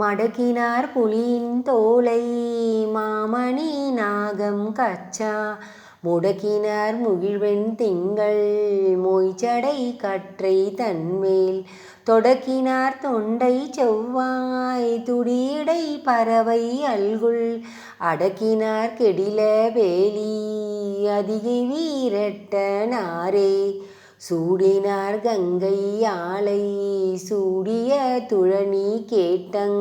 மடக்கினார் புலியின் தோலை. மாமணி நாகம் கச்சா. முடக்கினார் முகிழ்வெண் திங்கள். மொய்ச்சடை கற்றை தன்மேல். தொடக்கினார் தொண்டை செவ்வாய். துடியடை பறவை அல்குள் அடக்கினார் கெடில வேலி. அதிகை வீரட்ட நாரே. சூடினார் கங்கை ஆலை சூடிய துழனி கேட்டங்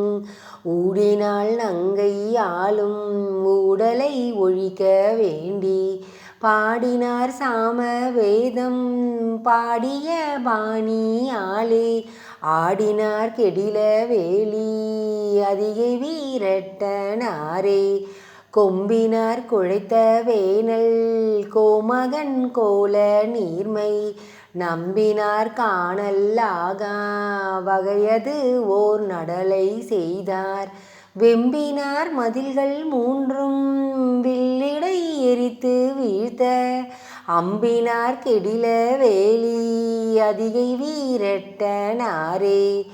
ஊடினாள் நங்கை ஆளும் ஊடலை ஒழிக்க வேண்டி பாடினார் சாம வேதம் பாடிய பாணி ஆளே ஆடினார் கெடில வேலி அதிகை வீரட்டனாரே கொம்பினார் குழைத்த வேனல் கோமகன் கோல நீர்மை நம்பினார் காணல் ஆகா வகையது ஓர் நடலை செய்தார். வெம்பினார் மதில்கள் மூன்றும் வில்லிடை எரித்து வீழ்த்த அம்பினார் கெடில வேலி அதிகை வீரட்ட நாரே.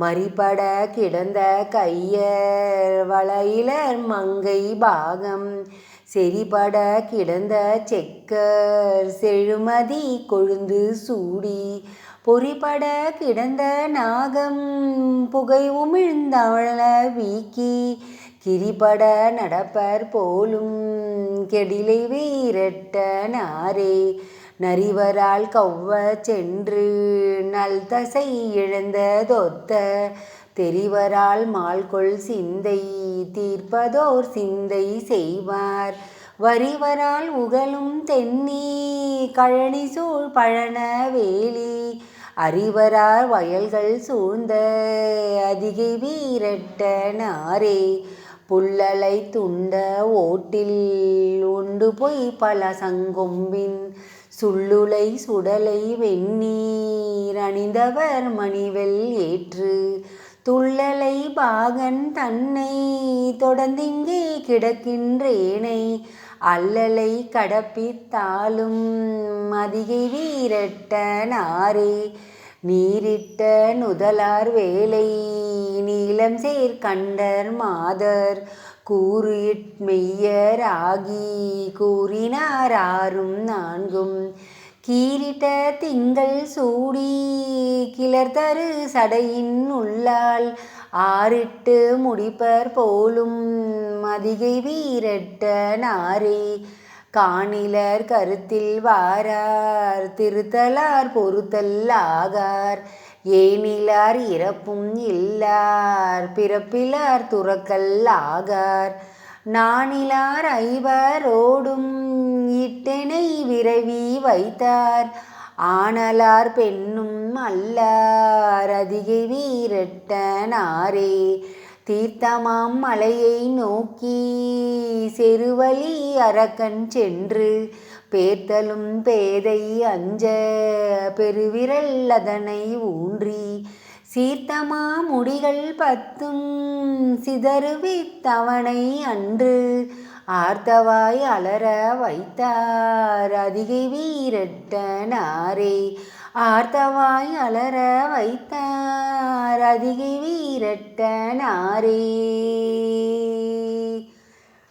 மறிபட கிடந்த கையர் வளையிலர் மங்கை பாகம். செறிபட கிடந்த செக்கர் செழுமதி கொழுந்து சூடி. பொறிபட கிடந்த நாகம் புகை உமிழ்ந்தவள வீக்கி. கிரிபட நடப்பர் போலும் கெடிலை வீரட்ட நாரே. நரிவரால் கவ்வ சென்று நல் தசை இழந்ததொத்த தெரிவரால் மால்கொள் சிந்தை தீர்ப்பதோர் சிந்தை செய்வார். வரிவரால் உகலும் தென்னி கழனி சூழ் பழன வேலி. அறிவரார் வயல்கள் சூழ்ந்த அதிகை வீரட்ட நாரே. புல்லலை துண்ட ஓட்டில் உண்டு பொய் பல சங்கொம்பின் சுள்ளுலை சுடலை வெந்நீர் அணிந்தவர் மணிவெல் ஏற்று. துள்ளலை பாகன் தன்னை தொடர்ந்திங்கே கிடக்கின்றேனை அல்லலை கடப்பித்தாலும் அதிகை வீரட்ட நாரே நீரிட்ட நுதலார் வேலை நீளம் சேர் கண்டர் மாதர். ஆகி கூறினார் ஆறும் நான்கும். கீரிட்ட திங்கள் சூடி கிளர்தரு சடையின் உள்ளால். ஆறிட்டு முடிப்பர் போலும் மதிகை வீரட்ட நாரே காணிலர் கருத்தில் வாரார் திருத்தலார் பொறுத்தல் ஆகார். ஏனிலார் இறப்பும் இல்லார் பிறப்பிலார் துறக்கல் ஆகார். நானிலார் ஐவரோடும் இட்டெனை விரவி வைத்தார். ஆனலார் பெண்ணும் அல்லார் அதிகை வீரட்டனாரே தீர்த்தமாம் மலையை நோக்கி செருவழி அரக்கன் சென்று பேர்த்தலும் பேதை அஞ்ச பெருவிரல் அதனை ஊன்றி சீர்த்தமா முடிகள் பத்தும் சிதறுவித்தவனை அன்று ஆர்த்தவாய் அலற வைத்தார் அதிகை வீரட்டனாரே ஆர்த்தவாய் அலற வைத்தார் அதிகை வீரட்டனாரே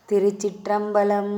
திருச்சிற்றம்பலம்